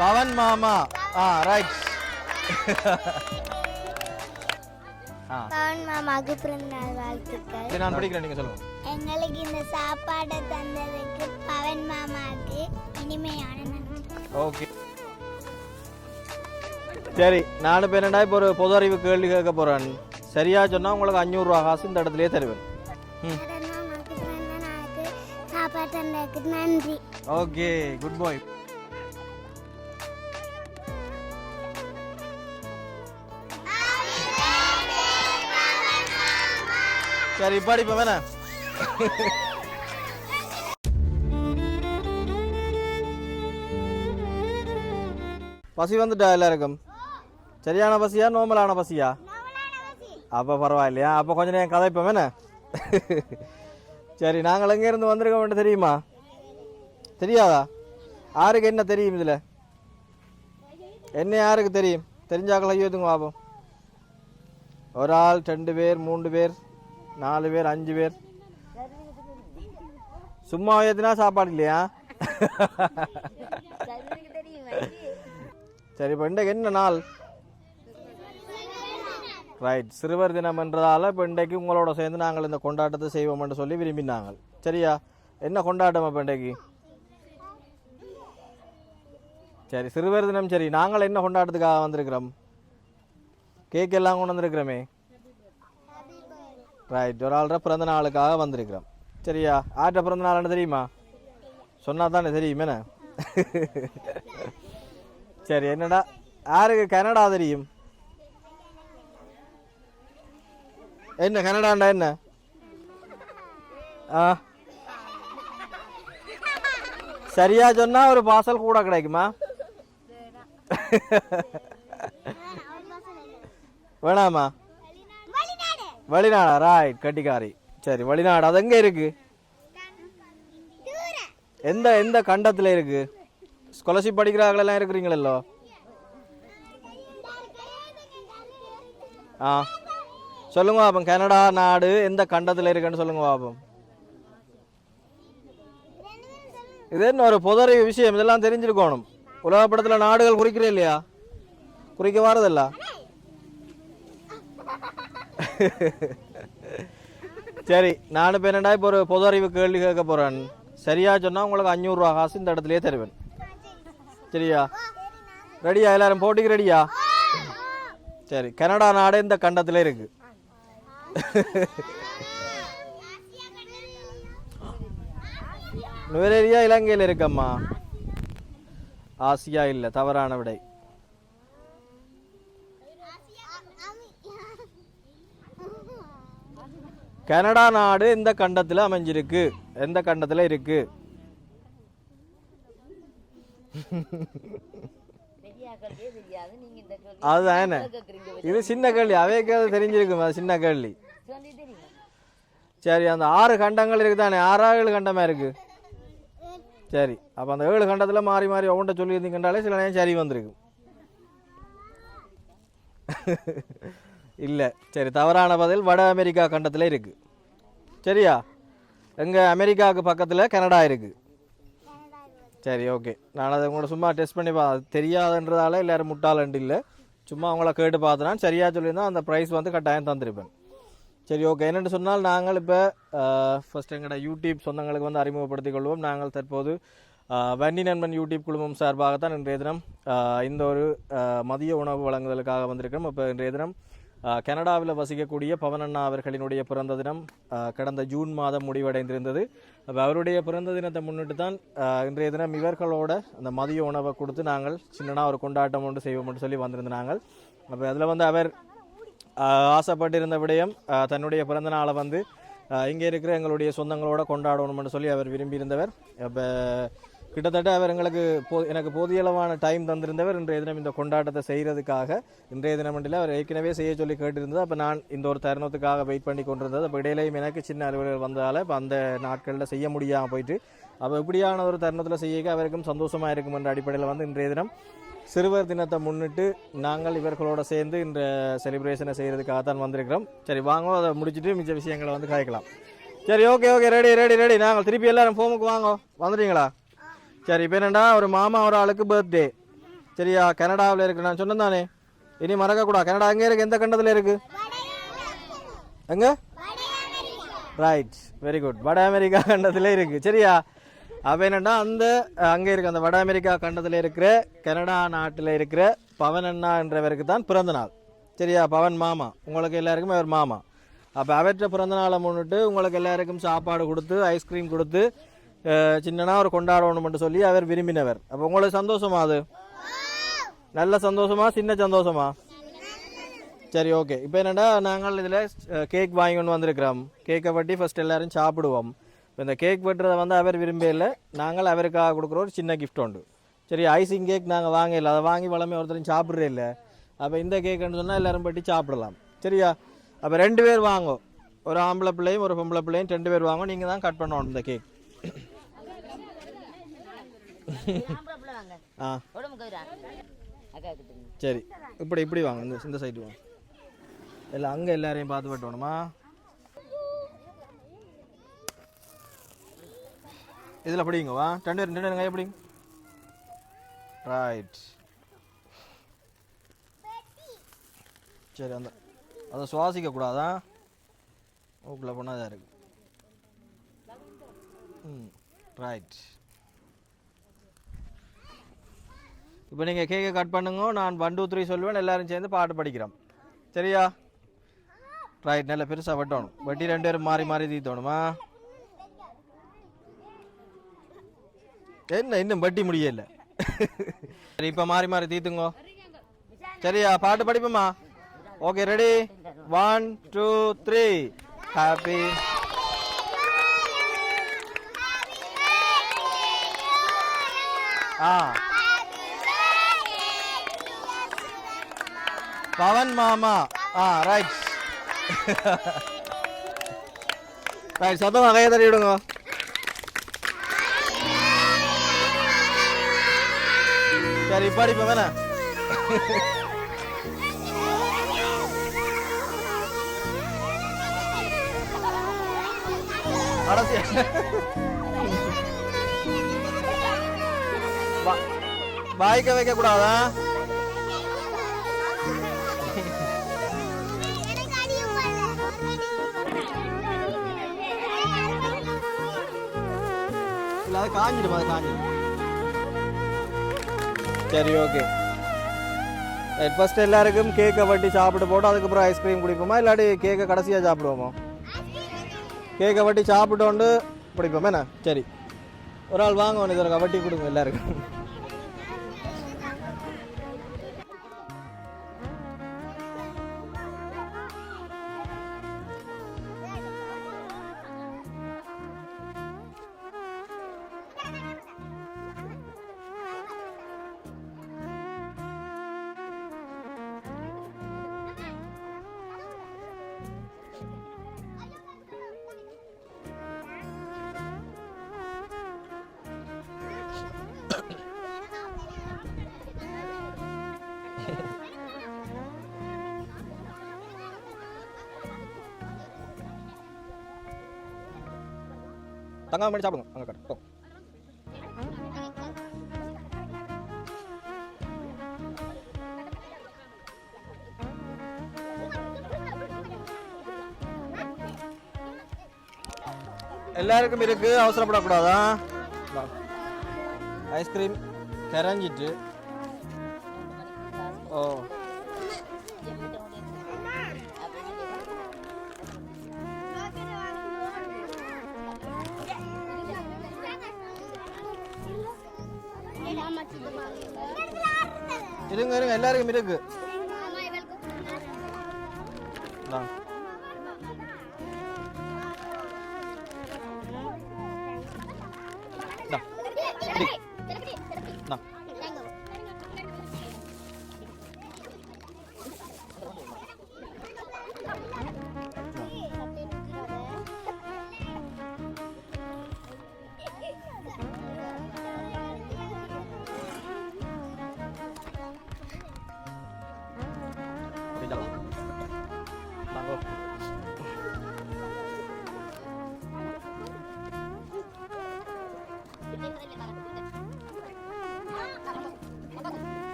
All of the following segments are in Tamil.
பவன் மாமா. ஆ ரைட் பவன் மாமாவுக்கு பிறந்தநாள் வாழ்த்துக்கள். நான் படிக்கிறேன் நீங்கள் சொல்லுங்கள் எங்களுக்கு இந்த சாப்பாடை தந்ததுக்கு பவன் மாமாவுக்கு இனிமையான ஓகே. சரி நானும் இப்போ என்னடா இப்போ ஒரு பொது அறிவு கேள்வி கேட்க போகிறேன் சரியா சொன்னால் உங்களுக்கு அஞ்சூறுரூவா காசு இந்த இடத்துலயே தருவேன். நன்றி. ஓகே குட் பாய் சரி இப்பாடி இப்போ வேணா. பசி வந்துட்டா எல்லாருக்கும்? சரியான பசியா நார்மலான பசியா? அப்போ பரவாயில்லையா? அப்போ கொஞ்ச நேரம் கதைப்போம் என்ன சரி நாங்கள் எங்கேருந்து வந்திருக்கோம் மட்டும் தெரியுமா? தெரியாதா? யாருக்கு என்ன தெரியும் இதில்? என்ன யாருக்கு தெரியும்? தெரிஞ்சாக்கள் ஐயோ இதுங்க பாப்போம். ஒரு ஆள் ரெண்டு பேர் மூன்று பேர். நாலு பேர் அஞ்சு பேர். சும்மா ஏத்துனா சாப்பாடு இல்லையா? சரி இப்போ இன்றைக்கு என்ன நாள்? ரைட் சிறுவர் தினம் என்றதால் இப்போ இன்றைக்கு உங்களோட சேர்ந்து நாங்கள் இந்த கொண்டாட்டத்தை செய்வோம் என்று சொல்லி விரும்பினாங்க சரியா? என்ன கொண்டாட்டம் இப்போ இன்றைக்கு? சரி சிறுவர் தினம் சரி. நாங்கள் என்ன கொண்டாட்டத்துக்காக வந்திருக்கிறோம்? கேக் எல்லாம் கொண்டு வந்திருக்கிறோமே. ரைட் ஒரு ஆள்ற பிறந்த நாளுக்காக வந்திருக்கிறோம். சரியா? ஆற்ற பிறந்த நாள்னு தெரியுமா? சொன்னா தானே தெரியும் என்ன? சரி என்னடா? யாருக்கு? கனடா தெரியும். என்ன கனடாண்டா என்ன? ஆ? சரியா சொன்னா ஒரு பார்சல் கூட கிடைக்குமா? வேணாமா? வெளிநாடா ராய்ட் கட்டிக்காரி சரி வெளிநாடு அது எங்கே இருக்கு? எந்த எந்த கண்டத்தில் இருக்கு? ஸ்காலர்ஷிப் படிக்கிறாங்களெல்லாம் இருக்கிறீங்களோ ஆ. சொல்லுங்க பாப்போம் கனடா நாடு எந்த கண்டத்தில் இருக்குன்னு சொல்லுங்க பாப்போம். இது என்ன ஒரு புதறி விஷயம்? இதெல்லாம் தெரிஞ்சிருக்கணும். உலகப்படத்தில் நாடுகள் குறிக்கிறேன் இல்லையா? குறிக்க வாரதில்ல. சரி நான் இப்போ என்னடா இப்போ ஒரு பொது அறிவு கேள்வி கேட்க போகிறேன் சரியா சொன்னால் உங்களுக்கு அஞ்சூறுரூவா காசு இந்த இடத்துலையே தருவேன். சரியா? ரெடியா எல்லாரும் போட்டிக்கு ரெடியா சரி கனடா நாடு இந்த கண்டத்தில் இருக்கு. நுவரேரியா இலங்கையில் இருக்கம்மா. ஆசியா இல்லை தவறான விடை. கனடா நாடு எந்த கண்டத்தில் அமைஞ்சிருக்கு? எந்த கண்டத்தில் இருக்கு? அதுதான். என்ன இது சின்ன கேள்வி. அவைக்காவது தெரிஞ்சிருக்கும்? அது சின்ன கேள்வி. சரி அந்த ஆறு கண்டங்கள் இருக்குதானே? ஆறா ஏழு கண்டமாக இருக்கு? சரி அப்போ அந்த ஏழு கண்டத்தில் மாறி மாறி ஒவ்வொன்றை சொல்லியிருந்தீங்கன்றாலே சில நேரம் சரி வந்திருக்கு இல்லை. சரி தவறான பதில் வட அமெரிக்கா கண்டத்தில் இருக்குது சரியா? எங்கள் அமெரிக்காவுக்கு பக்கத்தில் கனடா இருக்குது சரி ஓகே. நான் அதை உங்களோட சும்மா டெஸ்ட் பண்ணி பா அது தெரியாதுன்றதால எல்லோரும் முட்டாளண்டு இல்லை. சும்மா அவங்கள கேட்டு பார்த்தனா சரியாக சொல்லியிருந்தால் அந்த ப்ரைஸ் வந்து கட்டாயம் தந்திருப்பேன். சரி ஓகே. என்னென்னு சொன்னால் நாங்கள் இப்போ ஃபஸ்ட் எங்களோட யூடியூப் சொந்தங்களுக்கு வந்து அறிமுகப்படுத்திக் கொள்வோம். நாங்கள் தற்போது வன்னி நண்பன் யூடியூப் குழுமம் சார்பாகத்தான் இன்றைய தினம் இந்த ஒரு மதிய உணவு வழங்குதலுக்காக வந்திருக்கிறோம். இப்போ இன்றைய தினம் கனடாவில் வசிக்கக்கூடிய பவனண்ணா அவர்களினுடைய பிறந்த தினம் கடந்த ஜூன் மாதம் முடிவடைந்திருந்தது. அப்போ அவருடைய பிறந்த தினத்தை முன்னிட்டு தான் இன்றைய தினம் இவர்களோட அந்த மதிய உணவை கொடுத்து நாங்கள் சின்னனா ஒரு கொண்டாட்டம் ஒன்று செய்வோம்னு சொல்லி வந்திருந்த நாங்கள். அப்போ அதில் வந்து அவர் ஆசைப்பட்டிருந்த விடயம் தன்னுடைய பிறந்த நாளை வந்து இங்கே இருக்கிற எங்களுடைய சொந்தங்களோட கொண்டாடணும்னு சொல்லி அவர் விரும்பியிருந்தவர். இப்போ கிட்டத்தட்ட அவர் எங்களுக்கு போ எனக்கு போதியளவான டைம் தந்திருந்தவர் இன்றைய தினம் இந்த கொண்டாட்டத்தை செய்கிறதுக்காக இன்றைய தினமண்டில் அவர் ஏற்கனவே செய்ய சொல்லி கேட்டிருந்தது. அப்போ நான் இந்த ஒரு தருணத்துக்காக வெயிட் பண்ணி கொண்டிருந்தது. அப்போ இடையிலையும் எனக்கு சின்ன அலுவலர்கள் வந்ததால் இப்போ அந்த நாட்களில் செய்ய முடியாமல் போயிட்டு அப்போ இப்படியான ஒரு தருணத்தில் செய்ய அவருக்கும் சந்தோஷமாக இருக்கும் என்ற அடிப்படையில் வந்து இன்றைய தினம் சிறுவர் தினத்தை முன்னிட்டு நாங்கள் இவர்களோட சேர்ந்து இந்த செலிப்ரேஷனை செய்கிறதுக்காக தான் வந்திருக்கிறோம். சரி வாங்க அதை முடிச்சுட்டு மிச்ச விஷயங்களை வந்து காய்க்கலாம். சரி okay okay ready ready ready நாங்கள் திருப்பி எல்லாரும் ஃபோமுக்கு வாங்க. வந்துட்டீங்களா? சரி இப்போ என்னடா ஒரு மாமா ஒரு ஆளுக்கு பர்த்டே சரியா? கனடாவில் இருக்கு. நான் சொன்னேன் தானே இனி மறக்கக்கூடாது. கனடா அங்கே இருக்கு? எந்த கண்டத்தில் இருக்கு? எங்க? ரைட் வெரி குட் வட அமெரிக்கா கண்டத்தில் இருக்கு. சரியா? அப்போ என்னன்னா அந்த அங்கே இருக்க. அந்த வட அமெரிக்கா கண்டத்தில் இருக்கிற கனடா நாட்டில் இருக்கிற பவன் அண்ணா என்றவருக்கு தான் பிறந்த நாள். சரியா? பவன் மாமா. உங்களுக்கு எல்லாருக்குமே அவர் மாமா. அப்போ அவற்றை பிறந்த நாளை முன்னிட்டு உங்களுக்கு எல்லாருக்கும் சாப்பாடு கொடுத்து ஐஸ்கிரீம் கொடுத்து சின்னனா ஒரு கொண்டாடணும்னு சொல்லி அவர் விரும்பினவர் அப்போ உங்களுக்கு சந்தோஷமா அது நல்ல சந்தோஷமா சின்ன சந்தோஷமா சரி ஓகே இப்போ என்னடா நாங்கள் இதில் கேக் வாங்கி கொண்டு வந்திருக்கிறோம் கேக்கை பட்டி ஃபஸ்ட் எல்லாரும் சாப்பிடுவோம் இப்போ இந்த கேக் வெட்டுறதை வந்து அவர் விரும்பல நாங்கள் அவருக்காக கொடுக்குற ஒரு சின்ன கிஃப்ட் உண்டு சரி ஐசிங் கேக் நாங்கள் வாங்கல அதை வாங்கி வளமே ஒருத்தரும் சாப்பிட்றே இல்லை அப்போ இந்த கேக்குன்னு சொன்னால் எல்லோரும் பட்டி சாப்பிடலாம் சரியா அப்போ ரெண்டு பேர் வாங்கும் ஒரு ஆம்பளை பிள்ளையும் ஒரு பொம்பளை பிள்ளையும் ரெண்டு பேர் வாங்கும் நீங்கள் தான் கட் பண்ணணும் இந்த கேக் ஆ. சரி. இப்படி இப்படி வாங்க. இந்த இந்த சைடு வாங்க. இல்லை அங்கே எல்லாரையும் பார்த்து வெட்டணுமா? இதில் பிடிங்க வா. ரெண்டு பேரும் ரெண்டு பேரும் பிடிங்க. ரைட் சரி அந்த அதை சுவாசிக்க கூடாதா மூக்கில் போனால் தான் இருக்கு. ம் ரைட் இப்போ நீங்கள் கேக்கை கட் பண்ணுங்க நான் ஒன் டூ த்ரீ சொல்லுவேன் எல்லாரும் சேர்ந்து பாட்டு படிக்கிறோம். சரியா? ரைட் நல்ல பெருசாக வெட்டணும். வெட்டி ரெண்டு பேரும் மாறி மாறி தீத்தணுமா? என்ன இன்னும் வட்டி முடியல? சரி இப்போ மாறி மாறி தீத்துங்கோ. சரியா பாட்டு படிப்போமா? Okay ready one two three happy ஆ. பவன் மாமா. ஆ ரைட் ரைட் சத்தமாக கையை தட்டி விடுங்க. சரி பாடி பவன வாய்க்க வைக்க கூடாதா அது காஞ்சிடும் அது காஞ்சிடும். சரி ஓகே ஃபர்ஸ்ட் எல்லாருக்கும் கேக்கை வட்டி சாப்பிட்டு போட்டு அதுக்கப்புறம் ஐஸ்கிரீம் குடிப்போமா? இல்லாட்டி கேக்கை கடைசியாக சாப்பிடுவோமா? கேக்கை வட்டி சாப்பிட்டோண்டு பிடிப்போம் என்ன? சரி. ஒரு ஆள் வாங்க ஒன்று இதற்கு வட்டி கொடுங்க எல்லாருக்கும். தங்காம பண்ணி சாப்பிடுங்க அங்கே கடை எல்லாருக்கும் இருக்கு அவசரப்படக்கூடாதா ஐஸ்கிரீம் கரைஞ்சிட்டு இருங்க இருங்க எல்லாருக்கும் இருக்கு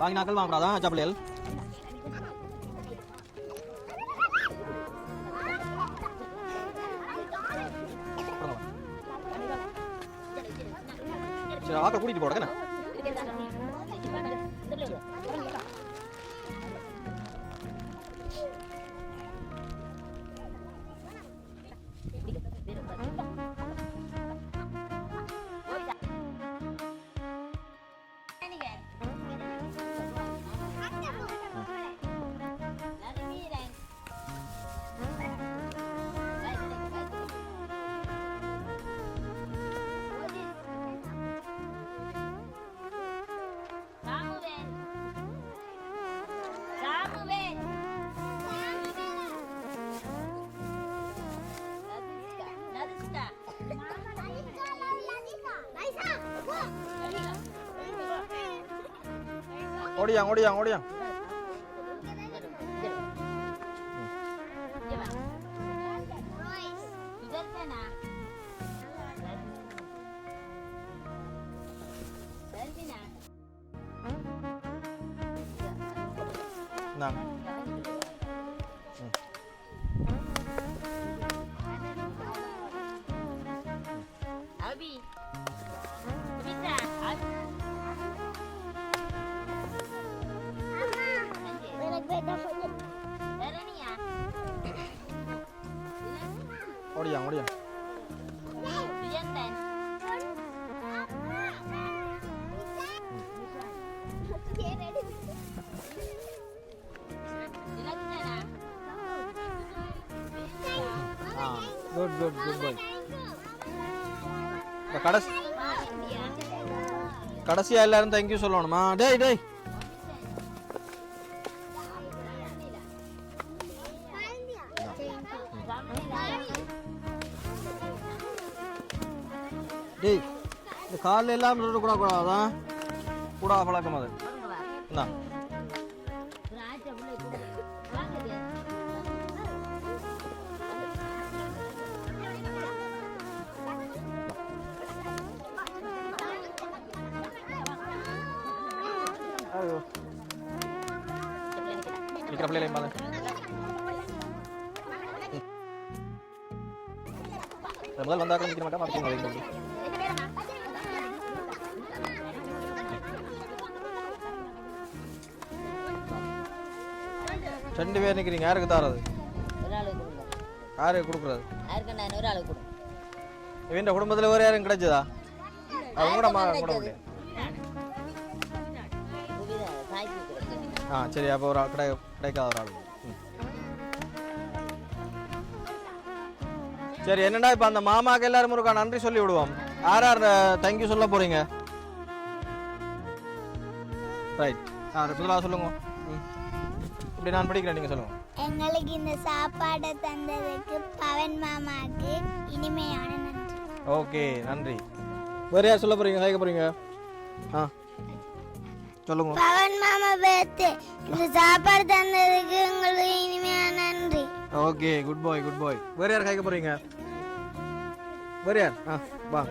வாங்கினாக்கள் வாங்கக்கூடாதான் சப்பலியல் சரி ஆக்கள் கூட்டிகிட்டு போடுங்க അങ്ങോട്ട് അങ്ങോട്ട് അങ്ങോട്ട് Nang. ஓடியாங்க ஓடியாங்க Jantan. Silakan sana. ஆ குட் குட் குட் பாய் இந்த கடைசி கடைசியா எல்லாரும் தேங்க்யூ சொல்லணுமா டேய் டேய் டேய் இந்த காலில் எல்லாம் கூட கூடாதான் கூடா பழக்கம் அது. என்ன? இருக்கிற பிள்ளைகளையும் பாரு இந்த முதல் வந்தாக்க நிற்க மாட்டேன் வைக்க ரெண்டு பேர் நிற்கிறீங்க யாருக்கு தாரது ஒரு யாருக்கு கொடுக்குறது? ஒரு இவன் குடும்பத்தில் வேறு யாரும் கிடைச்சதா? அவங்க கூட மா கூட கொடுங்க ஆ சரி அப்போ ஒரு கிடை கிடைக்காத ஒரு ஆள். சரி என்னடா இப்போ அந்த மாமாக்கு எல்லாரும் இருக்கா? நன்றி சொல்லி விடுவோம். யார் யார் தேங்க்யூ சொல்ல போறீங்க. ரைட் ஆ முதலாக சொல்லுங்க. இப்படி நான் படிக்கிறேன் நீங்கள் சொல்லுங்க. எங்களுக்கு இந்த சாப்பாடை தந்ததுக்கு பவன் மாமாக்கு இனிமையான நன்றி. ஓகே நன்றி. வேறு யார் சொல்ல போறீங்க? கேட்க போறீங்க? ஆ. சொல்லுங்க. பவன் மாமா பேத்து இந்த சாப்பாடு தந்ததுக்கு உங்களுக்கு இனிமையான நன்றி. Okay good bye good bye வேறு யார் கேட்க போறீங்க? வேறு யார் ஆ வா.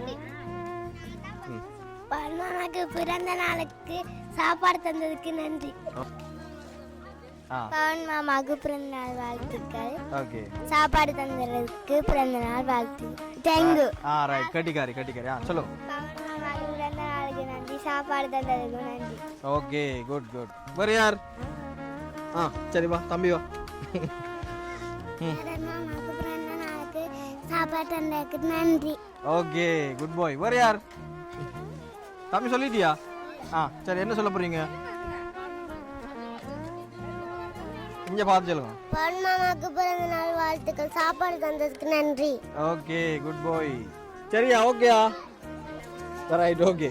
மாமாக்கு பிறந்த நாளுக்கு சாப்பாடு தந்ததுக்கு நன்றி. பவன் மாமாவுக்கு பிறந்த நாள் வாழ்த்துக்கள். ஓகே. சாப்பாடு தந்ததுக்கு பிறந்த நாள் வாழ்த்து. தேங்க்யூ ஆ ரைட் கட்டிக்காரி கட்டிக்காரி. ஆ சொல்லுங்க பவன் மாமாவுக்கு பிறந்த நாளுக்கு நன்றி. சாப்பாடு தந்ததுக்கு நன்றி. ஓகே குட் குட் வேறு யார் ஆ சரி வா. தம்பி வா. ம் பவன் மாமாவுக்கு பிறந்த நாளுக்கு சாப்பாடு தந்ததுக்கு நன்றி. ஓகே குட் பாய் வேறு யார்? தம்பி சொல்லிட்டியா? ஆ சரி என்ன சொல்ல போறீங்க? இங்கே பார்த்து சொல்லுங்க. பவன் மாமாவுக்கு பிறந்த நாள் வாழ்த்துக்கள் சாப்பாடு தந்ததுக்கு நன்றி. ஓகே குட் பாய் சரியா ஓகேயா? ரைட் ஓகே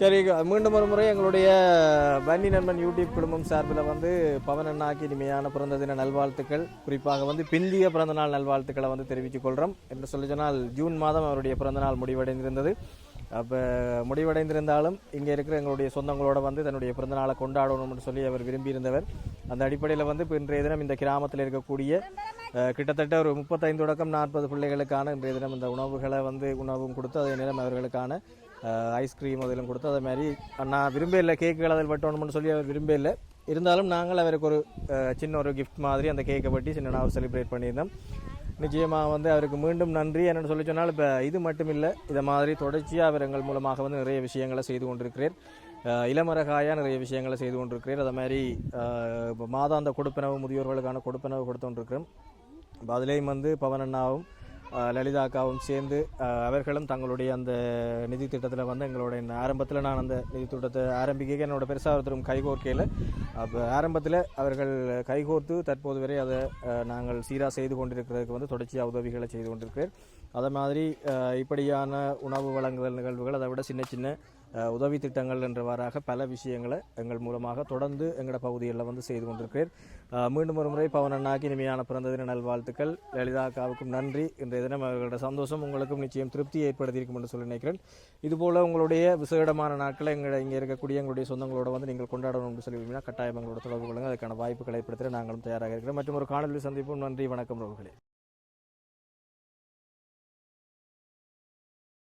சரி மீண்டும் ஒரு முறை எங்களுடைய பன்னி நண்பன் யூடியூப் குடும்பம் சார்பில் வந்து பவன் அண்ணாக்கு இனிமையான பிறந்த தின நல்வாழ்த்துக்கள். குறிப்பாக வந்து பிந்திய பிறந்தநாள் நல்வாழ்த்துக்களை வந்து தெரிவித்துக் கொள்கிறோம் என்று சொல்லி சொன்னால் ஜூன் மாதம் அவருடைய பிறந்தநாள் முடிவடைந்திருந்தது. அப்போ முடிவடைந்திருந்தாலும் இங்கே இருக்கிற எங்களுடைய சொந்தங்களோட வந்து தன்னுடைய பிறந்தநாளை கொண்டாடணும்னு சொல்லி அவர் விரும்பியிருந்தவர். அந்த அடிப்படையில் வந்து இப்போ இன்றைய தினம் இந்த கிராமத்தில் இருக்கக்கூடிய கிட்டத்தட்ட ஒரு முப்பத்தைந்து தொடக்கம் நாற்பது பிள்ளைகளுக்கான இன்றைய தினம் இந்த உணவுகளை வந்து உணவும் கொடுத்து அதே நேரம் அவர்களுக்கான ஐஸ்கிரீம் அதெல்லாம் கொடுத்து அதே மாதிரி நான் விரும்ப இல்லை கேக்குகள் அதில் வெட்டணும்னு சொல்லி அவர் விரும்ப இல்லை. இருந்தாலும் நாங்கள் அவருக்கு ஒரு சின்ன ஒரு கிஃப்ட் மாதிரி அந்த கேக்கை பற்றி சின்ன செலிப்ரேட் பண்ணியிருந்தோம். நிச்சயமாக வந்து அவருக்கு மீண்டும் நன்றி. என்னென்னு சொல்லி சொன்னால் இப்போ இது மட்டும் இல்லை இதை மாதிரி தொடர்ச்சியாக அவர் எங்கள் மூலமாக வந்து நிறைய விஷயங்களை செய்து கொண்டிருக்கிறேன் இளமரகாயாக நிறைய விஷயங்களை செய்து கொண்டிருக்கிறேன் அதை மாதிரி இப்போ மாதாந்த கொடுப்பனவு முதியோர்களுக்கான கொடுப்பனவு கொடுத்து கொண்டிருக்கிறோம். இப்போ அதுலேயும் வந்து பவன் அண்ணாவும் லலிதா அக்காவும் சேர்ந்து அவர்களும் தங்களுடைய அந்த நிதி திட்டத்தில் வந்து எங்களுடைய ஆரம்பத்தில் நான் அந்த நிதி திட்டத்தை ஆரம்பிக்க என்னோட பெருசாக ஒருத்தரும் கைகோர்க்கையில். அப்போ ஆரம்பத்தில் அவர்கள் கைகோர்த்து தற்போது வரை அதை நாங்கள் சீராக செய்து கொண்டிருக்கிறதுக்கு வந்து தொடர்ச்சியாக உதவிகளை செய்து கொண்டிருக்கிறேன். அதே மாதிரி இப்படியான உணவு வழங்குதல் நிகழ்வுகள் அதை விட சின்ன சின்ன உதவி திட்டங்கள் என்றவாறாக பல விஷயங்களை எங்கள் மூலமாக தொடர்ந்து எங்களோட பகுதிகளில் வந்து செய்து கொண்டிருக்கிறேன். மீண்டும் ஒரு முறை பவன் அண்ணாக்கு இனிமையான பிறந்த தின நல்வாழ்த்துக்கள். லலிதா அக்காவுக்கும் நன்றி. இன்றைய தினம் அவர்களோட சந்தோஷம் உங்களுக்கும் நிச்சயம் திருப்தி ஏற்படுத்தியிருக்கும் என்று சொல்லி நினைக்கிறேன். இதுபோல் உங்களுடைய விசேடமான நாட்களை எங்களை இங்கே இருக்கக்கூடிய எங்களுடைய சொந்தங்களோட வந்து நீங்கள் கொண்டாடணும் என்று சொல்லி விரும்பினா கட்டாயம் எங்களோட தொடர்பு கொள்ளுங்கள். அதுக்கான வாய்ப்புகளை ஏற்படுத்த நாங்களும் தயாராக இருக்கிறோம். மற்றும் ஒரு காணொலி சந்திப்பும். நன்றி. வணக்கம் ரோர்களே